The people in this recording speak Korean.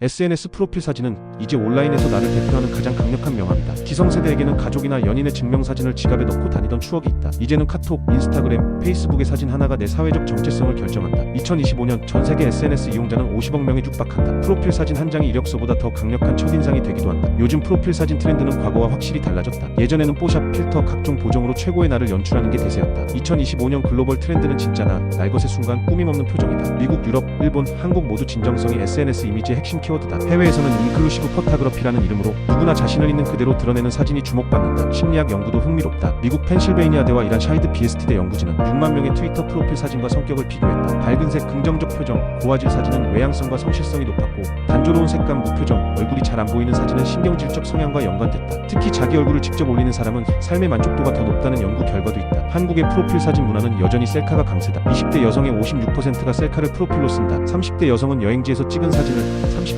SNS 프로필 사진은 이제 온라인에서 나를 대표하는 가장 강력한 명함이다. 기성세대에게는 가족이나 연인의 증명사진을 지갑에 넣고 다니던 추억이 있다. 이제는 카톡, 인스타그램, 페이스북의 사진 하나가 내 사회적 정체성을 결정한다. 2025년 전 세계 SNS 이용자는 50억 명에 육박한다. 프로필 사진 한 장이 이력서보다 더 강력한 첫인상이 되기도 한다. 요즘 프로필 사진 트렌드는 과거와 확실히 달라졌다. 예전에는 뽀샵, 필터, 각종 보정으로 최고의 나를 연출하는 게 대세였다. 2025년 글로벌 트렌드는 진짜 나 날 것의 순간 꾸밈 없는 표정이다. 미국, 유럽, 일본, 한국 모두 진정성이 SNS 이미지의 핵심 키워드다. 해외에서는 인클루시브 포타그래피라는 이름으로 누구나 자신을 있는 그대로 드러내는 사진이 주목받는다. 심리학 연구도 흥미롭다. 미국 펜실베이니아 대와 이란 샤이드 비에스티대 연구진은 6만 명의 트위터 프로필 사진과 성격을 비교했다. 밝은 색 긍정적 표정, 고화질 사진은 외향성과 성실성이 높았고 단조로운 색감 무표정, 얼굴이 잘 안 보이는 사진은 신경질적 성향과 연관됐다. 특히 자기 얼굴을 직접 올리는 사람은 삶의 만족도가 더 높다는 연구 결과도 있다. 한국의 프로필 사진 문화는 여전히 셀카가 강세다. 20대 여성의 56%가 셀카를 프로필로 쓴다. 30대 여성은 여행지에서 찍은 사진을 30대